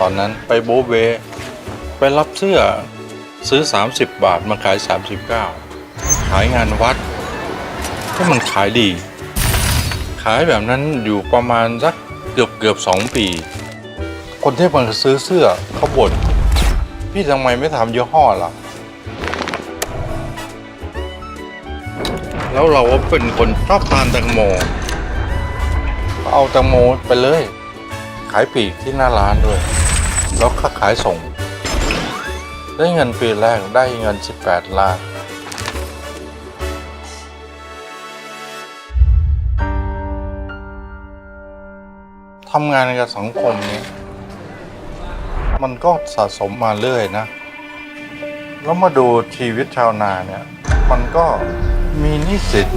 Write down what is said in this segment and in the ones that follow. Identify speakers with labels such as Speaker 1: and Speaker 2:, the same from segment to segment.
Speaker 1: ตอนนั้นไปโบเบไปรับเสื้อซื้อ 30 บาทมาขาย 39 ขายงานวัดก็มันขายดี ขายแบบนั้นอยู่ประมาณสักเกือบเกือบสองปี คนที่มันซื้อเสื้อเขาบ่นพี่ทำไมไม่ทำยี่ห้อล่ะ แล้วเราก็เป็นคนชอบทานแตงโมก็เอาแตงโมไปเลย ขายปีกที่หน้าร้านด้วย แล้วก็ขายส่ง ได้เงินปีแรกได้เงิน 18 ล้านทำงานกับสังคมนี้ มันก็สะสมมาเรื่อยนะ แล้วมาดูชีวิตชาวนาเนี่ย มันก็มีนี้สิน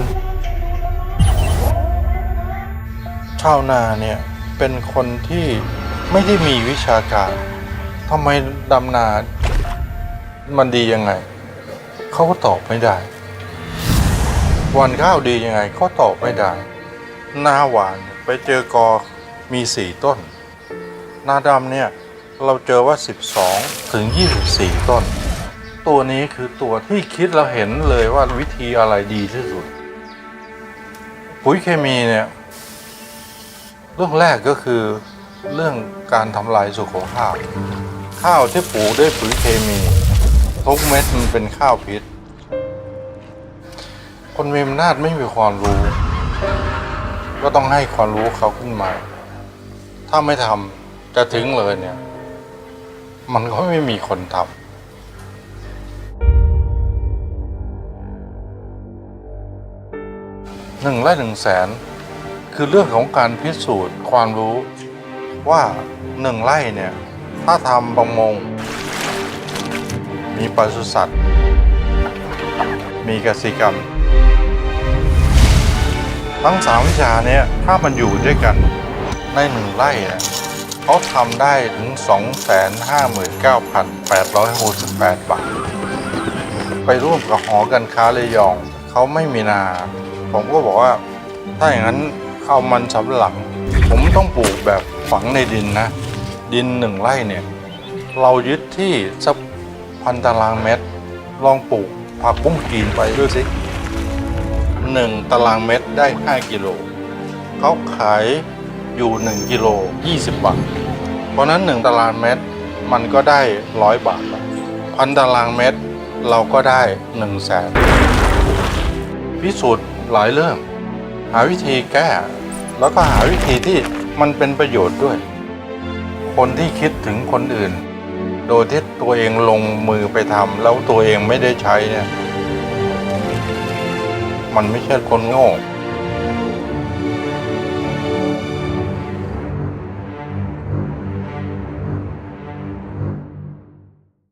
Speaker 1: ชาวนาเนี่ย เป็นคนที่ ไม่ได้มีวิชาการทำไมดำนามันดียังไง เขาก็ตอบไม่ได้ วันข้าวดียังไงเขาตอบไม่ได้ หน้าหวานไปเจอกอมีสี่ต้น หน้าดำเนี่ยเราเจอว่า 12 ถึง 24 ต้น ตัวนี้คือตัวที่คิดเราเห็นเลยว่าวิธีอะไรดีที่สุด ปุ๋ยเคมีเนี่ย เรื่องแรกก็คือ เรื่องการทำลายสุขภาพ ข้าวที่ปลูกด้วยปุ๋ยเคมี ทุกเม็ดมันเป็นข้าวพิษ คนมีอำนาจไม่มีความรู้ ก็ต้องให้ความรู้เขาขึ้นมา ถ้าไม่ทำจะทิ้งเลยเนี่ย มันก็ไม่มีคนทำหนึ่งไร่หนึ่งแสน คือเรื่องของการพิสูจน์ความรู้ ว่าหนึ่งไร่เนี่ย ถ้าทำประมง มีปศุสัตว์ มีกสิกรรม ทั้งสามวิชาเนี้ยถ้ามันอยู่ด้วยกันในหนึ่งไร่เนี่ยเขาทำได้ถึง 259,868 บาท ไปร่วมกับหอการค้าเลยอง เขาไม่มีนา ผมก็บอกว่า ถ้าอย่างนั้นเอามันสำหลัง ผมต้องปลูกแบบ ฝังในดินนะ ดินหนึ่งไร่เนี่ย เรายึดที่สักพันตารางเมตร ลองปลูกผักบุ้งกีนไปด้วยสิหนึ่งตารางเมตรได้ 5 กิโลเขาขายอยู่ 1 กิโล 20 บาท เพราะนั้น 1 ตารางเมตรมันก็ได้ 100 บาทละพันตารางเมตรเราก็ได้1 0 0 0 0แสนพิสูจน์หลายเรื่อง หาวิธีแก้ แล้วก็หาวิธีที่ มันเป็นประโยชน์ด้วย คนที่คิดถึงคนอื่น โดยที่ตัวเองลงมือไปทำแล้วตัวเองไม่ได้ใช้เนี่ย มันไม่ใช่คนโง่